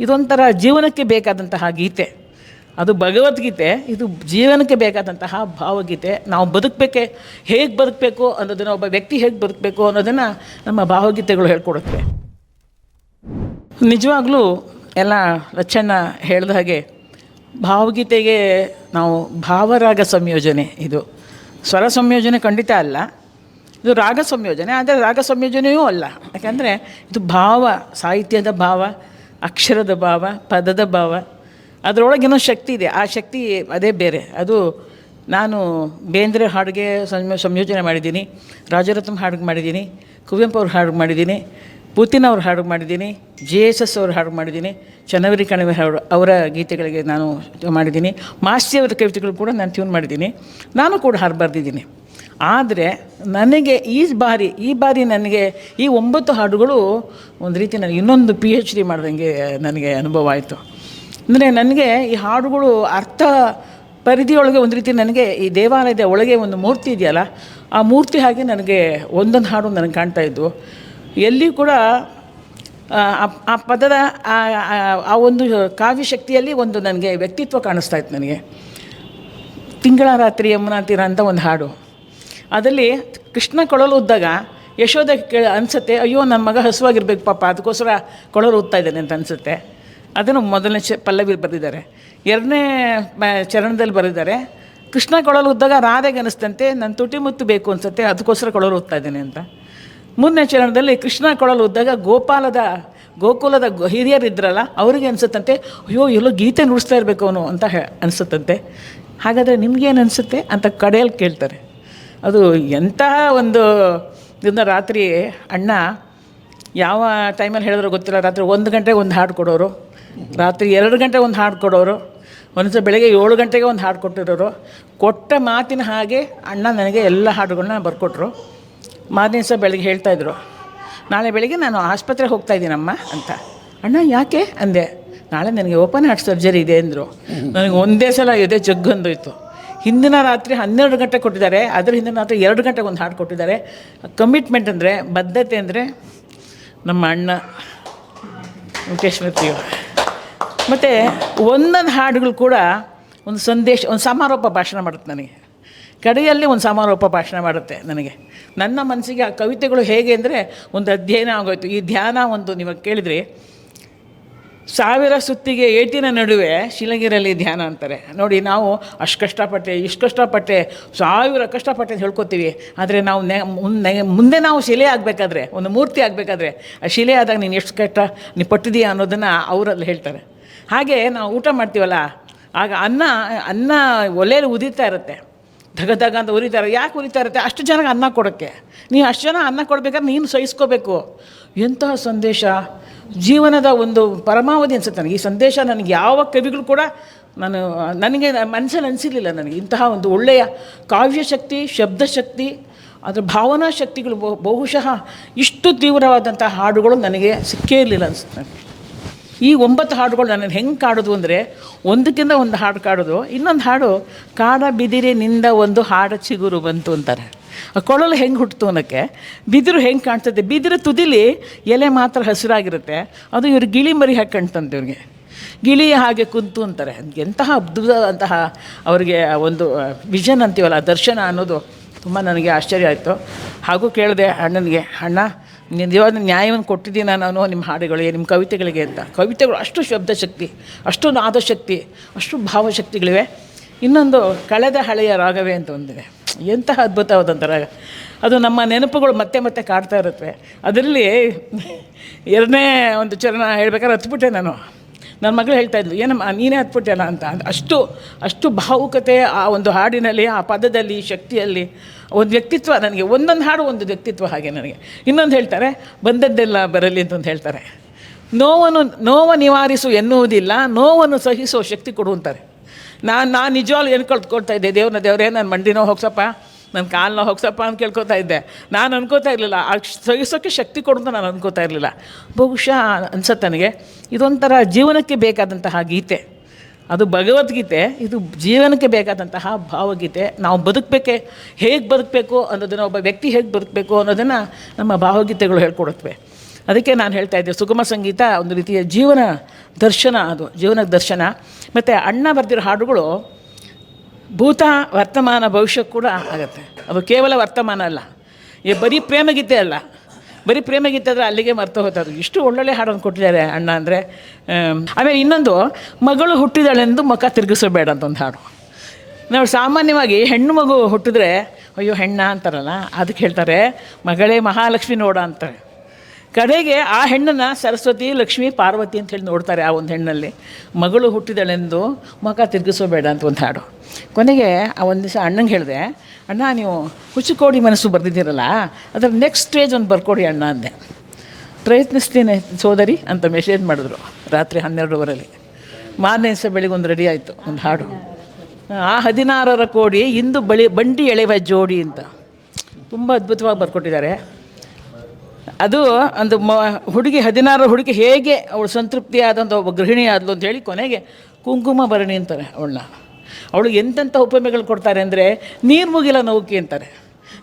ಇದೊಂಥರ ಜೀವನಕ್ಕೆ ಬೇಕಾದಂತಹ ಗೀತೆ. ಅದು ಭಗವದ್ಗೀತೆ, ಇದು ಜೀವನಕ್ಕೆ ಬೇಕಾದಂತಹ ಭಾವಗೀತೆ. ನಾವು ಬದುಕಬೇಕೆ, ಹೇಗೆ ಬದುಕಬೇಕು ಅನ್ನೋದನ್ನು ಒಬ್ಬ ವ್ಯಕ್ತಿ ಹೇಗೆ ಬದುಕಬೇಕು ಅನ್ನೋದನ್ನು ನಮ್ಮ ಭಾವಗೀತೆಗಳು ಹೇಳ್ಕೊಡುತ್ತೆ. ನಿಜವಾಗ್ಲೂ ಎಲ್ಲ ಲಚ್ಚಣ್ಣ ಹೇಳಿದ ಹಾಗೆ ಭಾವಗೀತೆಗೆ ನಾವು ಭಾವರಾಗ ಸಂಯೋಜನೆ ಇದು. ಸ್ವರ ಸಂಯೋಜನೆ ಖಂಡಿತ ಅಲ್ಲ. ಇದು ರಾಗ ಸಂಯೋಜನೆ, ಆದರೆ ರಾಗ ಸಂಯೋಜನೆಯೂ ಅಲ್ಲ. ಯಾಕಂದರೆ ಇದು ಭಾವ, ಸಾಹಿತ್ಯದ ಭಾವ ಅಕ್ಷರದ ಭಾವ, ಪದದ ಭಾವ ಅದರೊಳಗಿನ ಶಕ್ತಿ ಇದೆ. ಆ ಶಕ್ತಿ ಅದೇ ಬೇರೆ. ಅದು ನಾನು ಬೇಂದ್ರೆ ಹಾಡಿಗೆ ಸಂಯೋ, ಸಂಯೋಜನೆ ಮಾಡಿದ್ದೀನಿ, ರಾಜರತ್ನ ಹಾಡಿಗೆ ಮಾಡಿದ್ದೀನಿ, ಕುವೆಂಪು ಅವ್ರ ಹಾಡಿಗೆ ಮಾಡಿದ್ದೀನಿ, ಪುತಿನ್ ಅವ್ರ ಹಾಡು ಮಾಡಿದ್ದೀನಿ, ಜೆ ಎಸ್ ಎಸ್ ಅವ್ರ ಹಾಡು ಮಾಡಿದ್ದೀನಿ, ಚನ್ನವರಿ ಕಣಿವೆ ಹಾಡು ಅವರ ಗೀತೆಗಳಿಗೆ ನಾನು ಮಾಡಿದ್ದೀನಿ, ಮಾಸ್ತಿ ಅವರ ಕವಿತೆಗಳು ಕೂಡ ನಾನು ಟ್ಯೂನ್ ಮಾಡಿದ್ದೀನಿ. ನಾನು ಕೂಡ ಹಾಡು ಬರೆದಿದ್ದೀನಿ ಆದರೆ ನನಗೆ ಈ ಬಾರಿ ಈ ಬಾರಿ ನನಗೆ ಈ ಒಂಬತ್ತು ಹಾಡುಗಳು ಒಂದು ರೀತಿ ನನಗೆ ಇನ್ನೊಂದು ಪಿ ಎಚ್ ಡಿ ಮಾಡ್ದಂಗೆ ನನಗೆ ಅನುಭವ ಆಯಿತು. ಅಂದರೆ ನನಗೆ ಈ ಹಾಡುಗಳು ಅರ್ಥ ಪರಿಧಿಯೊಳಗೆ ಒಂದು ರೀತಿ ನನಗೆ ಈ ದೇವಾಲಯದ ಒಳಗೆ ಒಂದು ಮೂರ್ತಿ ಇದೆಯಲ್ಲ ಆ ಮೂರ್ತಿ ಹಾಗೆ ನನಗೆ ಒಂದೊಂದು ಹಾಡು ನನಗೆ ಕಾಣ್ತಾ ಇದ್ವು. ಎಲ್ಲಿ ಕೂಡ ಆ, ಪದದ ಆ ಒಂದು ಕಾವ್ಯ ಶಕ್ತಿಯಲ್ಲಿ ಒಂದು ನನಗೆ ವ್ಯಕ್ತಿತ್ವ ಕಾಣಿಸ್ತಾ ಇತ್ತು ನನಗೆ. ತಿಂಗಳ ರಾತ್ರಿ ಯಮುನಾ ತೀರ ಅಂತ ಒಂದು ಹಾಡು. ಅದರಲ್ಲಿ ಕೃಷ್ಣ ಕೊಳಲು ಉದ್ದಾಗ ಯಶೋಧ ಕೇಳ ಅನಿಸುತ್ತೆ, ಅಯ್ಯೋ ನನ್ನ ಮಗ ಹಸುವಾಗಿರ್ಬೇಕು ಪಾಪ, ಅದಕ್ಕೋಸ್ಕರ ಕೊಳಲು ಉದ್ತಾ ಇದ್ದಾನೆ ಅಂತ ಅನಿಸುತ್ತೆ. ಅದನ್ನು ಮೊದಲನೇ ಚ ಪಲ್ಲವಿ ಬರೆದಿದ್ದಾರೆ. ಎರಡನೇ ಚರಣದಲ್ಲಿ ಬರೆದಿದ್ದಾರೆ, ಕೃಷ್ಣ ಕೊಳಲು ಉದ್ದಾಗ ರಾಧೆಗೆ ಅನಿಸ್ತಂತೆ ನನ್ನ ತುಟಿ ಮುತ್ತು ಬೇಕು ಅನಿಸುತ್ತೆ, ಅದಕ್ಕೋಸ್ಕರ ಕೊಳಲು ಉದ್ತಾ ಇದ್ದೇನೆ ಅಂತ. ಮೂರನೇ ಚರಣದಲ್ಲಿ ಕೃಷ್ಣ ಕೊಳಲು ಉದ್ದಾಗ ಗೋಪಾಲದ, ಗೋಕುಲದ ಹಿರಿಯರಿದ್ರಲ್ಲ, ಅವರಿಗೆ ಅನಿಸುತ್ತಂತೆ, ಅಯ್ಯೋ, ಎಲ್ಲೋ ಗೀತೆ ನುಡಿಸ್ತಾ ಇರಬೇಕು ಅವನು ಅಂತ ಅನಿಸುತ್ತಂತೆ. ಹಾಗಾದರೆ ನಿಮ್ಗೇನು ಅನಿಸುತ್ತೆ ಅಂತ ಕಡೆಯಲ್ಲಿ ಕೇಳ್ತಾರೆ. ಅದು ಎಂತಹ ಒಂದು ದಿನ ರಾತ್ರಿ ಅಣ್ಣ ಯಾವ ಟೈಮಲ್ಲಿ ಹೇಳಿದ್ರು ಗೊತ್ತಿಲ್ಲ. ರಾತ್ರಿ ಒಂದು ಗಂಟೆಗೆ ಒಂದು ಹಾಡು ಕೊಡೋರು. ರಾತ್ರಿ ಎರಡು ಗಂಟೆಗೆ ಒಂದು ಹಾಡು ಕೊಡೋರು. ಒಂದ್ಸಲ ಬೆಳಗ್ಗೆ ಏಳು ಗಂಟೆಗೆ ಒಂದು ಹಾಡು ಕೊಟ್ಟಿರೋರು. ಕೊಟ್ಟ ಮಾತಿನ ಹಾಗೆ ಅಣ್ಣ ನನಗೆ ಎಲ್ಲ ಹಾಡುಗಳನ್ನ ಬರ್ಕೊಟ್ರು. ಮಾರನೇ ದಿವಸ ಬೆಳಗ್ಗೆ ಹೇಳ್ತಾಯಿದ್ರು ನಾಳೆ ಬೆಳಗ್ಗೆ ನಾನು ಆಸ್ಪತ್ರೆಗೆ ಹೋಗ್ತಾ ಇದ್ದೀನಮ್ಮ ಅಂತ. ಅಣ್ಣ ಯಾಕೆ? ಅಂದೆ. ನಾಳೆ ನನಗೆ ಓಪನ್ ಹಾರ್ಟ್ ಸರ್ಜರಿ ಇದೆ ಅಂದರು. ನನಗೆ ಒಂದೇ ಸಲ ಎದೆ ಜಗ್ಗಂದೋಯ್ತು. ಹಿಂದಿನ ರಾತ್ರಿ ಹನ್ನೆರಡು ಗಂಟೆ ಕೊಟ್ಟಿದ್ದಾರೆ ಅದರ ಹಿಂದಿನ ರಾತ್ರಿ ಎರಡು ಗಂಟೆಗೆ ಒಂದು ಹಾಡು ಕೊಟ್ಟಿದ್ದಾರೆ. ಕಮಿಟ್ಮೆಂಟ್ ಅಂದರೆ ಬದ್ಧತೆ ಅಂದರೆ ನಮ್ಮ ಅಣ್ಣ ಮುಖೇಶ್ ಮೂರ್ತಿಯವರು ಮತ್ತು ಒಂದೊಂದು ಹಾಡುಗಳು ಕೂಡ ಒಂದು ಸಂದೇಶ, ಒಂದು ಸಮಾರೋಪ ಭಾಷಣ ಮಾಡುತ್ತೆ ನನಗೆ. ಕಡೆಯಲ್ಲಿ ಒಂದು ಸಮಾರೋಪ ಭಾಷಣ ಮಾಡುತ್ತೆ ನನಗೆ. ನನ್ನ ಮನಸ್ಸಿಗೆ ಆ ಕವಿತೆಗಳು ಹೇಗೆ ಅಂದರೆ ಒಂದು ಅಧ್ಯಯನ ಆಗೋಯ್ತು. ಈ ಧ್ಯಾನ ಒಂದು ನೀವು ಕೇಳಿದ್ರಿ ಸಾವಿರ ಸುತ್ತಿಗೆ ಏಟಿನ ನಡುವೆ ಶಿಲಗಿರಲ್ಲಿ ಧ್ಯಾನ ಅಂತಾರೆ. ನೋಡಿ, ನಾವು ಅಷ್ಟು ಕಷ್ಟಪಟ್ಟೆ, ಇಷ್ಟು ಕಷ್ಟಪಟ್ಟೆ, ಸಾವಿರ ಕಷ್ಟಪಟ್ಟೆ ಅಂತ ಹೇಳ್ಕೊತೀವಿ. ಆದರೆ ನಾವು ನೆ ಮುಂದೆ ನಾವು ಶಿಲೆ ಆಗಬೇಕಾದ್ರೆ, ಒಂದು ಮೂರ್ತಿ ಆಗಬೇಕಾದ್ರೆ, ಆ ಶಿಲೆ ಆದಾಗ ನೀನು ಎಷ್ಟು ಕಷ್ಟ, ನೀನು ಪಟ್ಟಿದೀಯ ಅನ್ನೋದನ್ನು ಅವರಲ್ಲಿ ಹೇಳ್ತಾರೆ. ಹಾಗೆ ನಾವು ಊಟ ಮಾಡ್ತೀವಲ್ಲ, ಆಗ ಅನ್ನ ಅನ್ನ ಒಲೆಯಲ್ಲಿ ಉದಿತಾ ಇರುತ್ತೆ. ಧಗ ಧಗ ಅಂತ ಉರಿತಾರೆ ಯಾಕೆ ಉರಿತಾ ಇರುತ್ತೆ? ಅಷ್ಟು ಜನಕ್ಕೆ ಅನ್ನ ಕೊಡೋಕ್ಕೆ. ನೀವು ಅಷ್ಟು ಜನ ಅನ್ನ ಕೊಡಬೇಕಾದ್ರೆ ನೀನು ಸಹಿಸ್ಕೋಬೇಕು. ಎಂತಹ ಸಂದೇಶ. ಜೀವನದ ಒಂದು ಪರಮಾವಧಿ ಅನಿಸುತ್ತೆ ನನಗೆ. ಈ ಸಂದೇಶ ನನಗೆ ಯಾವ ಕವಿಗಳು ಕೂಡ ನಾನು, ನನಗೆ ಮನಸ್ಸಲ್ಲಿ ಅನಿಸಿರಲಿಲ್ಲ ನನಗೆ. ಇಂತಹ ಒಂದು ಒಳ್ಳೆಯ ಕಾವ್ಯಶಕ್ತಿ, ಶಬ್ದಶಕ್ತಿ, ಅದರ ಭಾವನಾ ಶಕ್ತಿಗಳು ಬಹು, ಬಹುಶಃ ಇಷ್ಟು ತೀವ್ರವಾದಂಥ ಹಾಡುಗಳು ನನಗೆ ಸಿಕ್ಕೇ ಇರಲಿಲ್ಲ ಅನಿಸುತ್ತೆ ನನಗೆ. ಈ ಒಂಬತ್ತು ಹಾಡುಗಳು ನನ್ನನ್ನು ಹೆಂಗೆ ಕಾಡೋದು ಅಂದರೆ, ಒಂದಕ್ಕಿಂತ ಒಂದು ಹಾಡು ಕಾಡೋದು. ಇನ್ನೊಂದು ಹಾಡು, ಕಾಡ ಬಿದಿರಿನಿಂದ ಒಂದು ಹಾಡ ಚಿಗುರು ಬಂತು ಅಂತಾರೆ. ಆ ಕೊಳಲು ಹೆಂಗೆ ಹುಟ್ಟಿತು ಅನ್ನೋಕ್ಕೆ? ಬಿದಿರು ಹೆಂಗೆ ಕಾಣ್ತದೆ? ಬಿದಿರು ತುದಿಲಿ ಎಲೆ ಮಾತ್ರ ಹಸಿರಾಗಿರುತ್ತೆ. ಅದು ಇವ್ರು ಗಿಳಿ ಮರಿ ಹಾಕಿ ಕಾಣ್ತಂತೆ ಇವ್ರಿಗೆ. ಗಿಳಿ ಹಾಗೆ ಕುಂತು ಅಂತಾರೆ. ಎಂತಹ ಅದ್ಭುತವಾದಂತಹ ಅವರಿಗೆ ಒಂದು ವಿಷನ್ ಅಂತೀವಲ್ಲ ದರ್ಶನ ಅನ್ನೋದು ತುಂಬ ನನಗೆ ಆಶ್ಚರ್ಯ ಆಯಿತು. ಹಾಗೂ ಕೇಳಿದೆ ಅಣ್ಣನಿಗೆ, ಅಣ್ಣ ನಿಜವಾದ ನ್ಯಾಯವನ್ನು ಕೊಟ್ಟಿದ್ದೀನಿ ನಾನು ನಿಮ್ಮ ಹಾಡುಗಳಿಗೆ, ನಿಮ್ಮ ಕವಿತೆಗಳಿಗೆ ಅಂತ? ಕವಿತೆಗಳು ಅಷ್ಟು ಶಬ್ದಶಕ್ತಿ ಅಷ್ಟು ನಾದಶಕ್ತಿ ಅಷ್ಟು ಭಾವಶಕ್ತಿಗಳಿವೆ. ಇನ್ನೊಂದು, ಕಳೆದ ಹಳೆಯ ರಾಗವೇ ಅಂತ ಒಂದಿದೆ. ಎಂತಹ ಅದ್ಭುತವಾದಂಥ ರಾಗ. ಅದು ನಮ್ಮ ನೆನಪುಗಳು ಮತ್ತೆ ಮತ್ತೆ ಕಾಡ್ತಾ ಇರುತ್ತವೆ ಅದರಲ್ಲಿ ಎರಡನೇ ಒಂದು ಚರಣ ಹೇಳ್ಬೇಕಾದ್ರೆ ಹತ್ಬಿಟ್ಟೆ ನಾನು. ನನ್ನ ಮಗಳು ಹೇಳ್ತಾ ಇದ್ಲು, ಏನಮ್ಮ, ನೀನೇ ಹತ್ಬಿಟ್ಟೆಲ್ಲ ಅಂತ. ಅಷ್ಟು ಅಷ್ಟು ಭಾವುಕತೆ ಆ ಒಂದು ಹಾಡಿನಲ್ಲಿ, ಆ ಪದದಲ್ಲಿ, ಶಕ್ತಿಯಲ್ಲಿ, ಒಂದು ವ್ಯಕ್ತಿತ್ವ ನನಗೆ, ಒಂದೊಂದು ಹಾಡು ಒಂದು ವ್ಯಕ್ತಿತ್ವ ಹಾಗೆ ನನಗೆ. ಇನ್ನೊಂದು ಹೇಳ್ತಾರೆ, ಬಂದದ್ದೆಲ್ಲ ಬರಲಿ ಅಂತಂದು ಹೇಳ್ತಾರೆ. ನೋವನ್ನು, ನೋವು ನಿವಾರಿಸು ಎನ್ನುವುದಿಲ್ಲ, ನೋವನ್ನು ಸಹಿಸೋ ಶಕ್ತಿ ಕೊಡು ಅಂತಾರೆ. ನಾನು ನಾನು ನಿಜವಾಗ್ಲೂ ಏನು ಕಳ್ಕೊಳ್ತಾ ಇದ್ದೆ? ದೇವ್ರನ್ನ ದೇವರೇ ನನ್ನ ಮಂಡಿನೋ ಹೋಗ್ಸಪ್ಪ? ನನ್ನ ಕಾಲನ್ನ ಹೋಗ್ಸಪ್ಪ ಅಂತ ಕೇಳ್ಕೊತಾ ಇದ್ದೆ. ನಾನು ಅನ್ಕೋತಾ ಇರಲಿಲ್ಲ. ಆ ಸಹಿಸೋಕ್ಕೆ ಶಕ್ತಿ ಕೊಡು ನಾನು ಅನ್ಕೋತಾ ಇರಲಿಲ್ಲ. ಬಹುಶಃ ಅನ್ಸತ್ತೆ ನನಗೆ. ಇದೊಂಥರ ಜೀವನಕ್ಕೆ ಬೇಕಾದಂತಹ ಗೀತೆ. ಅದು ಭಗವದ್ಗೀತೆ. ಇದು ಜೀವನಕ್ಕೆ ಬೇಕಾದಂತಹ ಭಾವಗೀತೆ. ನಾವು ಬದುಕಬೇಕೆ, ಹೇಗೆ ಬದುಕಬೇಕು ಅನ್ನೋದನ್ನು ಒಬ್ಬ ವ್ಯಕ್ತಿ ಹೇಗೆ ಬದುಕಬೇಕು ಅನ್ನೋದನ್ನು ನಮ್ಮ ಭಾವಗೀತೆಗಳು ಹೇಳ್ಕೊಡುತ್ತವೆ. ಅದಕ್ಕೆ ನಾನು ಹೇಳ್ತಾ ಇದ್ದೆ, ಸುಗಮ ಸಂಗೀತ ಒಂದು ರೀತಿಯ ಜೀವನ ದರ್ಶನ ಅದು, ಜೀವನ ದರ್ಶನ. ಮತ್ತು ಅಣ್ಣ ಬರೆದಿರೋ ಹಾಡುಗಳು ಭೂತ ವರ್ತಮಾನ ಭವಿಷ್ಯ ಕೂಡ ಆಗುತ್ತೆ. ಅದು ಕೇವಲ ವರ್ತಮಾನ ಅಲ್ಲ. ಈ ಬರೀ ಪ್ರೇಮಗೀತೆ ಅಲ್ಲ. ಬರೀ ಪ್ರೇಮಗೀತೆ ಆದರೆ ಅಲ್ಲಿಗೆ ಮರ್ತು ಹೋಗ್ತದೆ ಇಷ್ಟು ಒಳ್ಳೊಳ್ಳೆ ಹಾಡನ್ನು ಕೊಟ್ಟಿದ್ದಾರೆ ಅಣ್ಣ ಅಂದರೆ ಆಮೇಲೆ ಇನ್ನೊಂದು, ಮಗಳು ಹುಟ್ಟಿದಳೆಂದು ಮುಖ ತಿರುಗಿಸಬೇಡ ಅಂತ ಒಂದು ಹಾಡು. ನಾವು ಸಾಮಾನ್ಯವಾಗಿ ಹೆಣ್ಣು ಮಗು ಹುಟ್ಟಿದ್ರೆ, ಅಯ್ಯೋ, ಹೆಣ್ಣ ಅಂತಾರಲ್ಲ, ಅದಕ್ಕೆ ಹೇಳ್ತಾರೆ, ಮಗಳೇ ಮಹಾಲಕ್ಷ್ಮಿ ನೋಡ ಅಂತಾರೆ. ಕಡೆಗೆ ಆ ಹೆಣ್ಣನ್ನು ಸರಸ್ವತಿ, ಲಕ್ಷ್ಮಿ, ಪಾರ್ವತಿ ಅಂತ ಹೇಳಿ ನೋಡ್ತಾರೆ ಆ ಒಂದು ಹೆಣ್ಣಲ್ಲಿ. ಮಗಳು ಹುಟ್ಟಿದಳೆಂದು ಮಗ ತಿರುಗಿಸೋಬೇಡ ಅಂತ ಒಂದು ಹಾಡು. ಕೊನೆಗೆ ಆ ಒಂದು ದಿವಸ ಅಣ್ಣಂಗೆ ಹೇಳಿದೆ, ಅಣ್ಣ, ನೀವು ಹುಚ್ಚುಕೋಡಿ ಮನಸ್ಸು ಬರೆದಿದ್ದೀರಲ್ಲ, ಅದರ ನೆಕ್ಸ್ಟ್ ಸ್ಟೇಜ್ ಒಂದು ಬರ್ಕೊಡಿ ಅಣ್ಣ ಅಂದೆ. ಪ್ರಯತ್ನಿಸ್ತೀನಿ ಸೋದರಿ ಅಂತ ಮೆಸೇಜ್ ಮಾಡಿದ್ರು ರಾತ್ರಿ ಹನ್ನೆರಡುವರೆಲಿ. ಮಾರನೇ ದಿವಸ ಬೆಳಿಗ್ಗೆ ಒಂದು ರೆಡಿ ಆಯಿತು, ಒಂದು ಹಾಡು. ಆ ಹದಿನಾರರ ಕೋಡಿ, ಇಂದು ಬಳಿ ಬಂಡಿ ಎಳೆವ ಜೋಡಿ ಅಂತ. ತುಂಬ ಅದ್ಭುತವಾಗಿ ಬರ್ಕೊಟ್ಟಿದ್ದಾರೆ. ಅದು ಒಂದು ಮ, ಹುಡುಗಿ ಹದಿನಾರು ಹುಡುಗಿ ಹೇಗೆ ಅವಳು ಸಂತೃಪ್ತಿಯಾದಂಥ ಒಬ್ಬ ಗೃಹಿಣಿ ಆದಳು ಅಂತ ಹೇಳಿ ಕೊನೆಗೆ ಕುಂಕುಮ ಭರಣಿ ಅಂತಾರೆ ಅವಳನ್ನ. ಅವಳು ಎಂತೆಂಥ ಉಪಮೆಗಳು ಕೊಡ್ತಾರೆ ಅಂದರೆ, ನೀರು ಮುಗಿಲ ನೌಕಿ ಅಂತಾರೆ.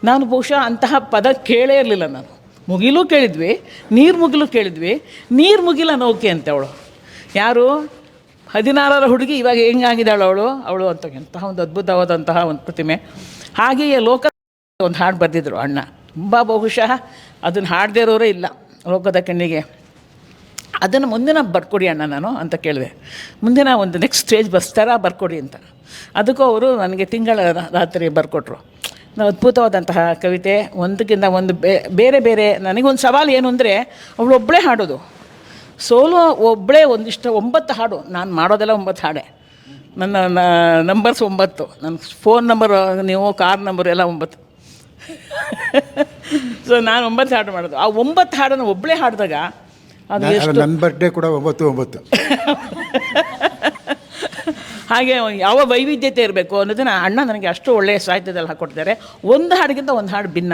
ನಾನು ಬಹುಶಃ ಅಂತಹ ಪದ ಕೇಳೇ ಇರಲಿಲ್ಲ ನಾನು. ಮುಗಿಲು ಕೇಳಿದ್ವಿ, ನೀರು ಮುಗಿಲು ಕೇಳಿದ್ವಿ, ನೀರು ಮುಗಿಲ ನೌಕೆ ಅಂತೆ ಅವಳು. ಯಾರು? ಹದಿನಾರರ ಹುಡುಗಿ ಇವಾಗ ಹೆಂಗಾಗಿದ್ದಾಳು ಅವಳು? ಅವಳು ಅಂತ ಎಂತಹ ಒಂದು ಅದ್ಭುತವಾದಂತಹ ಒಂದು ಪ್ರತಿಮೆ. ಹಾಗೆಯೇ ಲೋಕ ಒಂದು ಹಾಡು ಬರೆದಿದ್ರು ಅಣ್ಣ. ತುಂಬ ಬಹುಶಃ ಅದನ್ನು ಹಾಡದೇ ಇರೋರೇ ಇಲ್ಲ ಲೋಕದ ಕಣ್ಣಿಗೆ. ಅದನ್ನು ಮುಂದಿನ ಬರ್ಕೊಡಿ ಅಣ್ಣ ನಾನು ಅಂತ ಕೇಳಿದೆ. ಮುಂದಿನ ಒಂದು ನೆಕ್ಸ್ಟ್ ಸ್ಟೇಜ್ ಬರ್ಸ್ತಾರ ಬರ್ಕೊಡಿ ಅಂತ. ಅದಕ್ಕೂ ಅವರು ನನಗೆ ತಿಂಗಳ ರಾತ್ರಿ ಬರ್ಕೊಟ್ರು. ನಾನು ಅದ್ಭುತವಾದಂತಹ ಕವಿತೆ, ಒಂದಕ್ಕಿಂತ ಒಂದು ಬೇರೆ ಬೇರೆ ನನಗೊಂದು ಸವಾಲು ಏನು ಅಂದರೆ, ಅವಳು ಒಬ್ಬಳೇ ಹಾಡೋದು. ಸೋಲೋ ಒಬ್ಬಳೇ ಒಂದಿಷ್ಟು, ಒಂಬತ್ತು ಹಾಡು. ನಾನು ಮಾಡೋದೆಲ್ಲ ಒಂಬತ್ತು ಹಾಡೆ. ನನ್ನ ನಂಬರ್ಸ್ ಒಂಬತ್ತು. ನನ್ನ ಫೋನ್ ನಂಬರ್ ನೀವು ಕಾರ್ ನಂಬರ್ ಎಲ್ಲ ಒಂಬತ್ತು. ಸೊ ನಾನು ಒಂಬತ್ತು ಹಾಡು ಮಾಡೋದು ಆ ಒಂಬತ್ತು ಹಾಡನ್ನು ಒಬ್ಬಳೇ ಹಾಡಿದಾಗ ಅದು ಎಷ್ಟು ನನ್ನ ಬರ್ಡೇ ಕೂಡ ಒಂಬತ್ತು ಒಂಬತ್ತು. ಹಾಗೆ ಯಾವ ವೈವಿಧ್ಯತೆ ಇರಬೇಕು ಅನ್ನೋದನ್ನ ಅಣ್ಣ ನನಗೆ ಅಷ್ಟು ಒಳ್ಳೆಯ ಸಾಹಿತ್ಯದಲ್ಲಿ ಹಾಕ್ಕೊಡ್ತಾರೆ ಒಂದು ಹಾಡಿಗಿಂತ ಒಂದು ಹಾಡು ಭಿನ್ನ.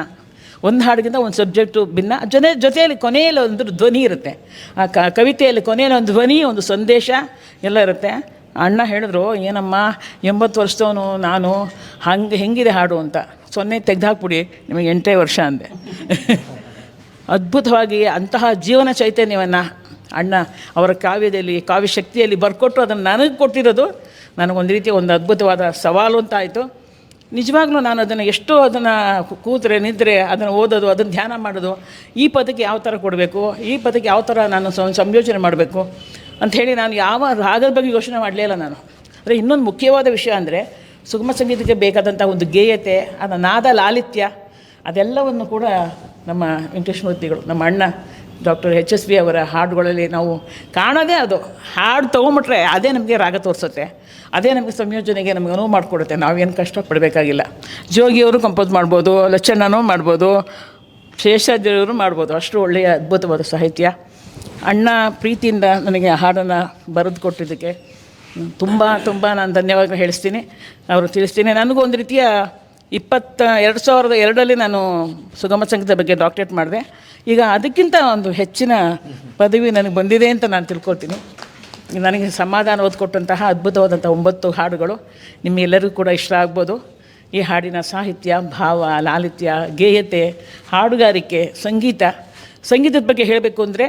ಒಂದು ಹಾಡಿಗಿಂತ ಒಂದು ಸಬ್ಜೆಕ್ಟು ಭಿನ್ನ. ಜೊತೆ ಜೊತೆಯಲ್ಲಿ ಕೊನೆಯಲ್ಲಿ ಒಂದು ಧ್ವನಿ ಇರುತ್ತೆ. ಆ ಕ ಕವಿತೆಯಲ್ಲಿ ಕೊನೆಯಲ್ಲಿ ಒಂದು ಧ್ವನಿ ಒಂದು ಸಂದೇಶ ಎಲ್ಲ ಇರುತ್ತೆ. ಅಣ್ಣ ಹೇಳಿದ್ರು ಏನಮ್ಮ ಎಂಬತ್ತು ವರ್ಷದವನು ನಾನು. ಹಂಗೆ ಹೆಂಗಿದೆ ಹಾಡು ಅಂತ ಸೊನ್ನೆ ತೆಗೆದುಹಾಕ್ಬಿಡಿ ನಿಮಗೆ ಎಂಟೇ ವರ್ಷ ಅಂದೆ. ಅದ್ಭುತವಾಗಿ ಅಂತಹ ಜೀವನ ಚೈತನ್ಯವನ್ನು ಅಣ್ಣ ಅವರ ಕಾವ್ಯದಲ್ಲಿ ಕಾವ್ಯ ಶಕ್ತಿಯಲ್ಲಿ ಬರ್ಕೊಟ್ಟು ಅದನ್ನು ನನಗೆ ಕೊಟ್ಟಿರೋದು, ನನಗೊಂದು ರೀತಿ ಒಂದು ಅದ್ಭುತವಾದ ಸವಾಲು ಅಂತ ಆಯಿತು. ನಿಜವಾಗ್ಲೂ ನಾನು ಅದನ್ನು ಎಷ್ಟೋ ಅದನ್ನು ಕೂತ್ರೆ, ನಿದ್ರೆ, ಅದನ್ನು ಓದೋದು, ಅದನ್ನು ಧ್ಯಾನ ಮಾಡೋದು, ಈ ಪದಕ್ಕೆ ಯಾವ ಥರ ಕೊಡಬೇಕು, ಈ ಪದಕ್ಕೆ ಯಾವ ಥರ ನಾನು ಸಂಯೋಜನೆ ಮಾಡಬೇಕು ಅಂಥೇಳಿ ನಾನು ಯಾವ ರಾಗದ ಬಗ್ಗೆ ಯೋಚನೆ ಮಾಡಲೇ ಇಲ್ಲ ನಾನು. ಅಂದರೆ ಇನ್ನೊಂದು ಮುಖ್ಯವಾದ ವಿಷಯ ಅಂದರೆ ಸುಗಮ ಸಂಗೀತಕ್ಕೆ ಬೇಕಾದಂಥ ಒಂದು ಗೇಯತೆ ಅದರ ನಾದ ಲಾಲಿತ್ಯ, ಅದೆಲ್ಲವನ್ನು ಕೂಡ ನಮ್ಮ ವೆಂಕಟೇಶ್ಮೂರ್ತಿಗಳು ನಮ್ಮ ಅಣ್ಣ ಡಾಕ್ಟರ್ ಎಚ್ ಎಸ್ ಬಿ ಅವರ ಹಾಡುಗಳಲ್ಲಿ ನಾವು ಕಾಣೋದೇ ಅದು. ಹಾಡು ತೊಗೊಂಬಿಟ್ರೆ ಅದೇ ನಮಗೆ ರಾಗ ತೋರಿಸುತ್ತೆ. ಅದೇ ನಮಗೆ ಸಂಯೋಜನೆಗೆ ನಮಗೆ ಅನುವು ಮಾಡಿಕೊಡುತ್ತೆ. ನಾವೇನು ಕಷ್ಟಪಡಬೇಕಾಗಿಲ್ಲ. ಜೋಗಿಯವರು ಕಂಪೋಸ್ ಮಾಡ್ಬೋದು, ಲಚ್ಚಣ್ಣನೂ ಮಾಡ್ಬೋದು, ಶೇಷಾದ್ರಿಯವರು ಮಾಡ್ಬೋದು. ಅಷ್ಟು ಒಳ್ಳೆಯ ಅದ್ಭುತವಾದ ಸಾಹಿತ್ಯ. ಅಣ್ಣ ಪ್ರೀತಿಯಿಂದ ನನಗೆ ಹಾಡನ್ನು ಬರೆದು ಕೊಟ್ಟಿದ್ದಕ್ಕೆ ತುಂಬ ತುಂಬ ನಾನು ಧನ್ಯವಾದ ಹೇಳಿಸ್ತೀನಿ. ಅವರು ತಿಳಿಸ್ತೀನಿ. ನನಗೂ ಒಂದು ರೀತಿಯ ಇಪ್ಪತ್ತ, ಎರಡು ಸಾವಿರದ ಎರಡರಲ್ಲಿ ನಾನು ಸುಗಮ ಸಂಗೀತ ಬಗ್ಗೆ ಡಾಕ್ಟ್ರೇಟ್ ಮಾಡಿದೆ. ಈಗ ಅದಕ್ಕಿಂತ ಒಂದು ಹೆಚ್ಚಿನ ಪದವಿ ನನಗೆ ಬಂದಿದೆ ಅಂತ ನಾನು ತಿಳ್ಕೊಳ್ತೀನಿ. ನನಗೆ ಸಮಾಧಾನ ಓದ್ಕೊಟ್ಟಂತಹ ಅದ್ಭುತವಾದಂಥ ಒಂಬತ್ತು ಹಾಡುಗಳು ನಿಮಗೆಲ್ಲರಿಗೂ ಕೂಡ ಇಷ್ಟ ಆಗ್ಬೋದು. ಈ ಹಾಡಿನ ಸಾಹಿತ್ಯ, ಭಾವ, ಲಾಲಿತ್ಯ, ಗೇಯತೆ, ಹಾಡುಗಾರಿಕೆ, ಸಂಗೀತ, ಸಂಗೀತದ ಬಗ್ಗೆ ಹೇಳಬೇಕು ಅಂದರೆ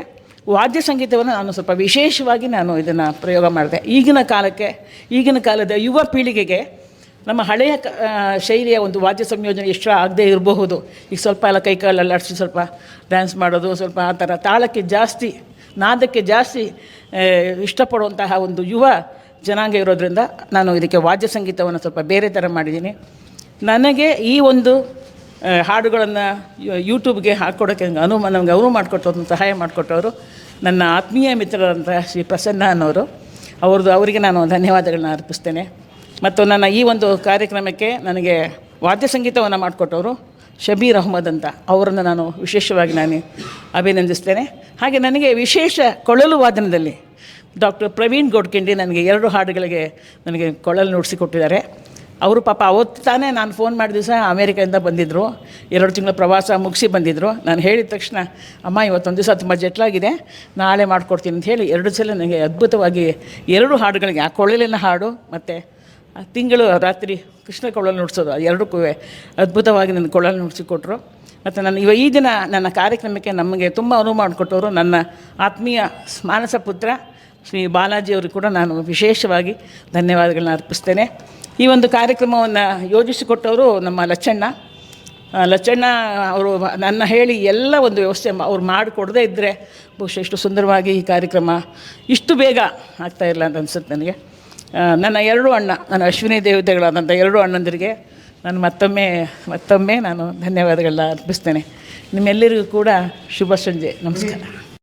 ವಾದ್ಯ ಸಂಗೀತವನ್ನು ನಾನು ಸ್ವಲ್ಪ ವಿಶೇಷವಾಗಿ ನಾನು ಇದನ್ನು ಪ್ರಯೋಗ ಮಾಡಿದೆ. ಈಗಿನ ಕಾಲಕ್ಕೆ, ಈಗಿನ ಕಾಲದ ಯುವ ಪೀಳಿಗೆಗೆ ನಮ್ಮ ಹಳೆಯ ಕ ಶೈಲಿಯ ಒಂದು ವಾದ್ಯ ಸಂಯೋಜನೆ ಇಷ್ಟ ಆಗದೇ ಇರಬಹುದು. ಈಗ ಸ್ವಲ್ಪ ಎಲ್ಲ ಕೈಕಾಲು ಅಡಿಸಿ ಸ್ವಲ್ಪ ಡ್ಯಾನ್ಸ್ ಮಾಡೋದು, ಸ್ವಲ್ಪ ಆ ಥರ ತಾಳಕ್ಕೆ ಜಾಸ್ತಿ, ನಾದಕ್ಕೆ ಜಾಸ್ತಿ ಇಷ್ಟಪಡುವಂತಹ ಒಂದು ಯುವ ಜನಾಂಗ ಇರೋದರಿಂದ ನಾನು ಇದಕ್ಕೆ ವಾದ್ಯ ಸಂಗೀತವನ್ನು ಸ್ವಲ್ಪ ಬೇರೆ ಥರ ಮಾಡಿದ್ದೀನಿ. ನನಗೆ ಈ ಒಂದು ಹಾಡುಗಳನ್ನು ಯೂಟ್ಯೂಬ್ಗೆ ಹಾಕ್ಕೊಡೋಕ್ಕೆ ನಂಗೆ ಅನುಮ ನಮಗೆ ಅನುವು ಮಾಡಿಕೊಟ್ಟವ್ರು ಸಹಾಯ ಮಾಡಿಕೊಟ್ಟವರು ನನ್ನ ಆತ್ಮೀಯ ಮಿತ್ರರಂಥ ಶ್ರೀ ಪ್ರಸನ್ನ ಅನ್ನೋರು. ಅವ್ರದ್ದು ಅವರಿಗೆ ನಾನು ಧನ್ಯವಾದಗಳನ್ನ ಅರ್ಪಿಸ್ತೇನೆ. ಮತ್ತು ನನ್ನ ಈ ಒಂದು ಕಾರ್ಯಕ್ರಮಕ್ಕೆ ನನಗೆ ವಾದ್ಯ ಸಂಗೀತವನ್ನು ಮಾಡಿಕೊಟ್ಟವರು ಶಬೀರ್ ಅಹ್ಮದ್ ಅಂತ. ಅವರನ್ನು ನಾನು ವಿಶೇಷವಾಗಿ ನಾನು ಅಭಿನಂದಿಸ್ತೇನೆ. ಹಾಗೆ ನನಗೆ ವಿಶೇಷ ಕೊಳಲು ವಾದನದಲ್ಲಿ ಡಾಕ್ಟರ್ ಪ್ರವೀಣ್ ಗೋಡ್ಕಿಂಡಿ ನನಗೆ ಎರಡು ಹಾಡುಗಳಿಗೆ ನನಗೆ ಕೊಳಲು ನುಡಿಸಿಕೊಟ್ಟಿದ್ದಾರೆ ಅವರು ಪಾಪ ಅವತ್ತು ತಾನೇ ನಾನು ಫೋನ್ ಮಾಡಿದ ದಿವಸ ಅಮೇರಿಕೆಯಿಂದ ಬಂದಿದ್ದರು ಎರಡು ತಿಂಗಳ ಪ್ರವಾಸ ಮುಗಿಸಿ ಬಂದಿದ್ದರು ನಾನು ಹೇಳಿದ ತಕ್ಷಣ, ಅಮ್ಮ, ಇವತ್ತೊಂದು ದಿವಸ ತುಂಬ ಜಟ್ಲಾಗಿದೆ. ನಾಳೆ ಮಾಡಿಕೊಡ್ತೀನಿ ಅಂತ ಹೇಳಿ ಎರಡು ಸಲ ನನಗೆ ಅದ್ಭುತವಾಗಿ ಎರಡು ಹಾಡುಗಳಿಗೆ, ಆ ಕೊಳಲಿನ ಹಾಡು ಮತ್ತು ಆ ತಿಂಗಳು ರಾತ್ರಿ ಕೃಷ್ಣ ಕೊಳಲು ನುಡಿಸೋದು ಎರಡಕ್ಕೂ ಅದ್ಭುತವಾಗಿ ನನ್ನ ಕೊಳಲು ನುಡಿಸಿಕೊಟ್ರು. ಮತ್ತು ನಾನು ಇವ ಈ ದಿನ ನನ್ನ ಕಾರ್ಯಕ್ರಮಕ್ಕೆ ನಮಗೆ ತುಂಬ ಅನುವು ಮಾಡಿಕೊಟ್ಟವರು ನನ್ನ ಆತ್ಮೀಯ ಮಾನಸ ಪುತ್ರ ಶ್ರೀ ಬಾಲಾಜಿಯವರು ಕೂಡ ನಾನು ವಿಶೇಷವಾಗಿ ಧನ್ಯವಾದಗಳನ್ನ ಅರ್ಪಿಸ್ತೇನೆ. ಈ ಒಂದು ಕಾರ್ಯಕ್ರಮವನ್ನು ಯೋಜಿಸಿಕೊಟ್ಟವರು ನಮ್ಮ ಲಚ್ಚಣ್ಣ. ಲಚ್ಚಣ್ಣ ಅವರು ನನ್ನ ಹೇಳಿ ಎಲ್ಲ ಒಂದು ವ್ಯವಸ್ಥೆ ಅವ್ರು ಮಾಡಿಕೊಡದೇ ಇದ್ದರೆ ಬಹುಶಃ ಇಷ್ಟು ಸುಂದರವಾಗಿ ಈ ಕಾರ್ಯಕ್ರಮ ಇಷ್ಟು ಬೇಗ ಆಗ್ತಾ ಇಲ್ಲ ಅಂತ ಅನ್ಸುತ್ತೆ ನನಗೆ. ನನ್ನ ಎರಡು ಅಣ್ಣ, ನನ್ನ ಅಶ್ವಿನಿ ದೇವತೆಗಳಾದಂಥ ಎರಡು ಅಣ್ಣಂದಿರಿಗೆ ನಾನು ಮತ್ತೊಮ್ಮೆ ಮತ್ತೊಮ್ಮೆ ನಾನು ಧನ್ಯವಾದಗಳನ್ನ ಅರ್ಪಿಸ್ತೇನೆ. ನಿಮ್ಮೆಲ್ಲರಿಗೂ ಕೂಡ ಶುಭ ಸಂಜೆ. ನಮಸ್ಕಾರ.